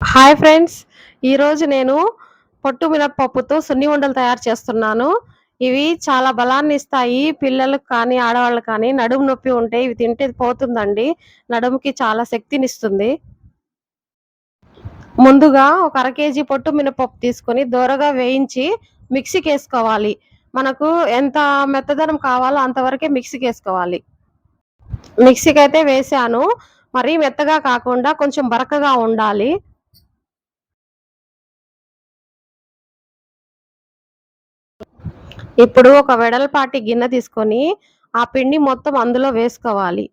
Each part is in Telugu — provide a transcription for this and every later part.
హాయ్ ఫ్రెండ్స్ ఈరోజు నేను పొట్టు మినప్పప్పుతో సున్ని ఉండలు తయారు చేస్తున్నాను. ఇవి చాలా బలాన్ని ఇస్తాయి. పిల్లలకు కానీ ఆడవాళ్ళకి కానీ నడుము నొప్పి ఉంటే ఇవి తింటే పోతుందండి. నడుముకి చాలా శక్తినిస్తుంది ముందుగా ఒక అర కేజీ పొట్టు మినపప్పు తీసుకొని దూరగా వేయించి మిక్సీకి వేసుకోవాలి. మనకు ఎంత మెత్తదనం కావాలో అంతవరకే మిక్సీకి వేసుకోవాలి. మిక్సీకి అయితే వేసాను. మరీ మెత్తగా కాకుండా కొంచెం బరకగా ఉండాలి. ఇప్పుడు ఒక వెడల్పాటి గిన్నె తీసుకొని ఆ పిండి మొత్తం అందులో వేసుకోవాలి.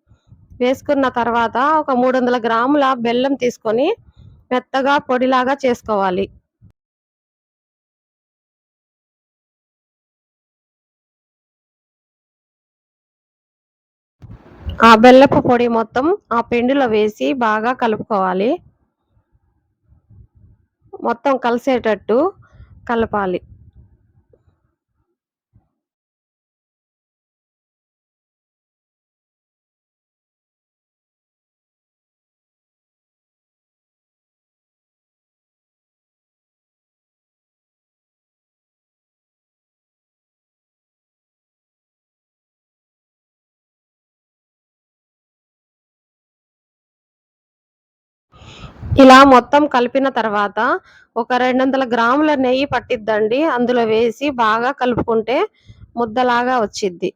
వేసుకున్న తర్వాత ఒక మూడు వందల గ్రాముల బెల్లం తీసుకొని మెత్తగా పొడిలాగా చేసుకోవాలి. ఆ బెల్లపు పొడి మొత్తం ఆ పిండిలో వేసి బాగా కలుపుకోవాలి. మొత్తం కలిసేటట్టు కలపాలి. ఇలా మొత్తం కలిపిన తర్వాత ఒక రెండు వందల గ్రాముల నెయ్యి పట్టిద్దండి. అందులో వేసి బాగా కలుపుకుంటే ముద్దలాగా వచ్చిద్ది.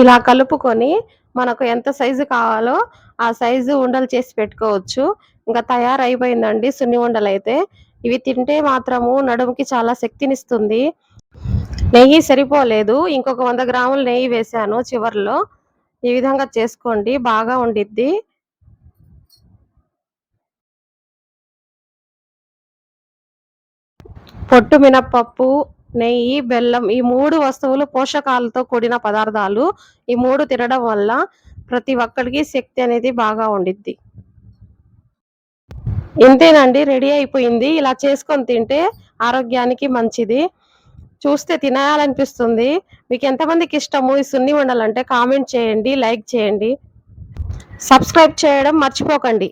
ఇలా కలుపుకొని మనకు ఎంత సైజు కావాలో ఆ సైజు ఉండలు చేసి పెట్టుకోవచ్చు. ఇంకా తయారైపోయిందండి సున్ని ఉండలు అయితే ఇవి తింటే మాత్రము నడుముకి చాలా శక్తినిస్తుంది. నెయ్యి సరిపోలేదు. ఇంకొక వంద గ్రాములు నెయ్యి వేసాను చివర్లో. ఈ విధంగా చేసుకోండి. బాగా ఉండిద్ది. పొట్టు మినప్పప్పు నెయ్యి బెల్లం ఈ మూడు వస్తువులు పోషకాలతో కూడిన పదార్థాలు. ఈ మూడు తినడం వల్ల ప్రతి ఒక్కరికి శక్తి అనేది బాగా ఉండిద్ది. ఇంతేనండి రెడీ అయిపోయింది. ఇలా చేసుకొని తింటే ఆరోగ్యానికి మంచిది. చూస్తే తినాలనిపిస్తుంది. మీకు ఎంతమందికి ఇష్టము? ఈ సున్ని ఉండాలంటే కామెంట్ చేయండి లైక్ చేయండి. సబ్స్క్రైబ్ చేయడం మర్చిపోకండి.